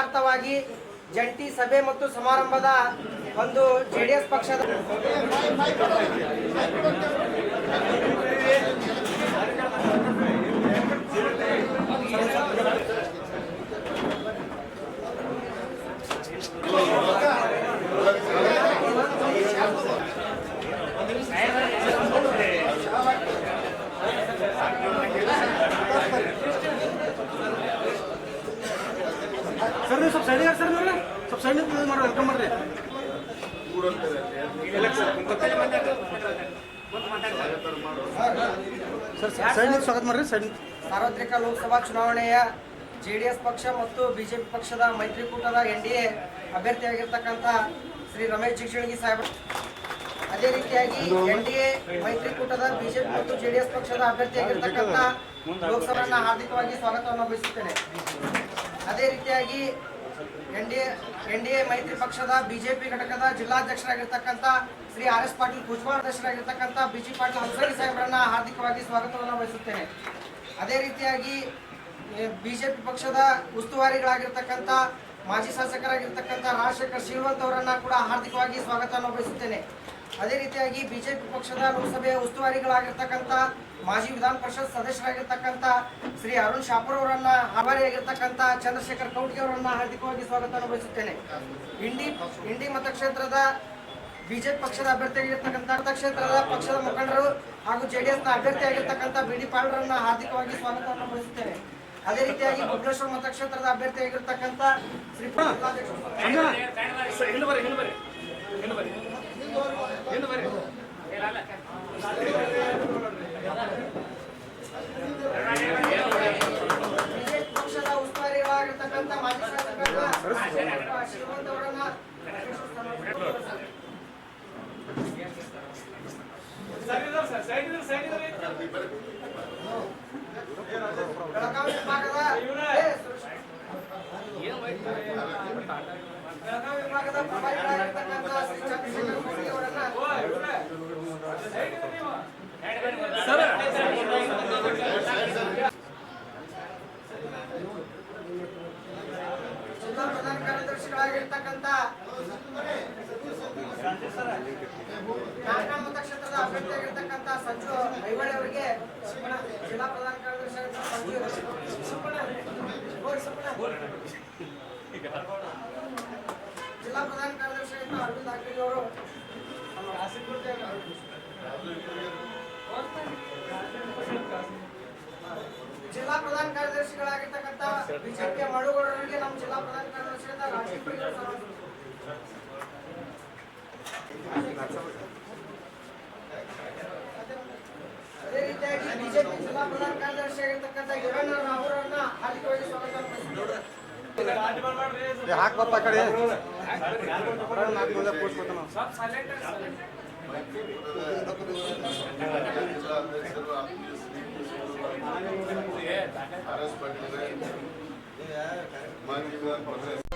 ಅರ್ಥವಾಗಿ ಜಂಟಿ ಸಭೆ ಮತ್ತು ಸಮಾರಂಭದ ಒಂದು ಜೆಡಿಎಸ್ ಪಕ್ಷದ ಸರ್ ನೀವು ಸ್ವಲ್ಪ ಸರ್ ನೋಡ್ರಿ ಸ್ವಲ್ಪ ಸೈಡ್ ಮಾಡ್ರಿ ವೆಲ್ಕಮ್ ಮಾಡ್ರಿ ಸರ್ ಸೈಡ್ ಸ್ವಾಗತ ಮಾಡ್ರಿ ಸೈಡ್ ಸಾರ್ವತ್ರಿಕ ಲೋಕಸಭಾ ಚುನಾವಣೆಯ ಜೆಡಿಎಸ್ ಪಕ್ಷ ಮತ್ತು ಬಿಜೆಪಿ ಪಕ್ಷದ ಮೈತ್ರಿಕೂಟದ ಎನ್ ಡಿ ಎ ಅಭ್ಯರ್ಥಿಯಾಗಿರ್ತಕ್ಕಂಥ ಶ್ರೀ ರಮೇಶ್ ಜಿಗಜಿಣಗಿ ಸಾಹೇಬ್. ಅದೇ ರೀತಿಯಾಗಿ ಎನ್ ಡಿ ಎ ಮೈತ್ರಿಕೂಟದ ಬಿಜೆಪಿ ಮತ್ತು ಜೆಡಿಎಸ್ ಪಕ್ಷದ ಅಭ್ಯರ್ಥಿಯಾಗಿರ್ತಕ್ಕಂಥ ಲೋಕಸಭೆಯನ್ನ ಹಾರ್ದಿಕವಾಗಿ ಸ್ವಾಗತವನ್ನು ಬಯಸುತ್ತೇನೆ. ಅದೇ ರೀತಿಯಾಗಿ N D A, N D A ಮೈತ್ರಿ ಪಕ್ಷದ ಬಿಜೆಪಿ ಘಟಕದ ಜಿಲ್ಲಾಧ್ಯಕ್ಷರಾಗಿರ್ತಕ್ಕಂಥ ಶ್ರೀ ಆರ್ ಎಸ್ ಪಾಟೀಲ್ ಕುಜ್ವಾಳ್ ಅಧ್ಯಕ್ಷರಾಗಿರ್ತಕ್ಕಂಥ ಬಿ ಜಿ ಪಾಟೀಲ್ ಹಂಸರಿ ಸಾಹೇಬರನ್ನ ಹಾರ್ದಿಕವಾಗಿ ಸ್ವಾಗತವನ್ನು ಬಯಸುತ್ತೇನೆ. ಅದೇ ರೀತಿಯಾಗಿ ಬಿಜೆಪಿ ಪಕ್ಷದ ಉಸ್ತುವಾರಿಗಳಾಗಿರ್ತಕ್ಕಂಥ ಮಾಜಿ ಶಾಸಕರಾಗಿರ್ತಕ್ಕಂಥ ರಾಜಶೇಖರ್ ಶ್ರೀವಂತ್ ಅವರನ್ನ ಕೂಡ ಹಾರ್ದಿಕವಾಗಿ ಸ್ವಾಗತವನ್ನು ಬಯಸುತ್ತೇನೆ ಅದೇ ರೀತಿಯಾಗಿ ಬಿಜೆಪಿ ಪಕ್ಷದ ಲೋಕಸಭೆಯ ಉಸ್ತುವಾರಿಗಳಾಗಿರ್ತಕ್ಕಂಥ ಮಾಜಿ ವಿಧಾನ ಪರಿಷತ್ ಸದಸ್ಯರಾಗಿರ್ತಕ್ಕಂಥ ಶ್ರೀ ಅರುಣ್ ಶಾಪುರ್ ಅವರನ್ನ ಆಭಾರಿಯಾಗಿರ್ತಕ್ಕಂಥ ಚಂದ್ರಶೇಖರ್ ಕೌಟ್ಗೆ ಅವರನ್ನ ಹಾರ್ದಿಕವಾಗಿ ಸ್ವಾಗತ ಬಯಸುತ್ತೇನೆ ಇಂಡಿ ಇಂಡಿ ಮತಕ್ಷೇತ್ರದ ಬಿಜೆಪಿ ಪಕ್ಷದ ಅಭ್ಯರ್ಥಿಯಾಗಿರ್ತಕ್ಕಂಥ ಮತಕ್ಷೇತ್ರದ ಪಕ್ಷದ ಮುಖಂಡರು ಹಾಗೂ ಜೆಡಿಎಸ್ನ ಅಭ್ಯರ್ಥಿಯಾಗಿರ್ತಕ್ಕಂಥ ಬಿ ಡಿ ಪಾಲ್ರನ್ನ ಹಾರ್ದಿಕವಾಗಿ ಸ್ವಾಗತವನ್ನು ಬಯಸುತ್ತೇನೆ ಅದೇ ರೀತಿಯಾಗಿ ಭುವನೇಶ್ವರ ಮತಕ್ಷೇತ್ರದ ಅಭ್ಯರ್ಥಿಯಾಗಿರ್ತಕ್ಕಂಥ ಶ್ರೀ ಬಿಜೆಪಿ ಪಕ್ಷದ ಉಸ್ತುವಾರಿಗಳಾಗಿರ್ತಕ್ಕಂಥ ಮಾಜಿ ಶಾಸಕ ಶ್ರೀಮಂತ್ ಅವರನ್ನ sir sir sir Suresh. Belagavi ವಿಭಾಗದ ಪ್ರಭಾರಿಗಳಾಗಿರ್ತಕ್ಕಂಥ ಶ್ರೀ ಚಂದ್ರಶೇಖರ್ ಮೂರ್ತಿ ಅವರನ್ನ ಜಿಲ್ಲಾ ಪ್ರಧಾನ ಮತಕ್ಷೇತ್ರದ ಅಭ್ಯರ್ಥಿಯಾಗಿರ್ತಕ್ಕಂಥ ಸಂಜು ಐವಳೆ ಅವರಿಗೆ ಜಿಲ್ಲಾ ಪ್ರಧಾನ ಕಾರ್ಯದರ್ಶಿ ಜಿಲ್ಲಾ ಪ್ರಧಾನ ಕಾರ್ಯದರ್ಶಿ ಅರವಿಂದ್ ಅವರು ಅದೇ ರೀತಿಯಾಗಿ ಬಿಜೆಪಿ ಜಿಲ್ಲಾ ಪ್ರಧಾನ ಕಾರ್ಯದರ್ಶಿ ಆಗಿರ್ತಕ್ಕಂಥ ಹಿರಣ್ಣ ಅವರನ್ನ ಹಾರ್ದಿಕವಾಗಿ ಸ್ವಾಗತ ಪಡಿಸಿದ್ದಾರೆ. ಹಾಕ್ ಬರ್ತ ಕಡೆ ನಾಲ್ಕು 本日。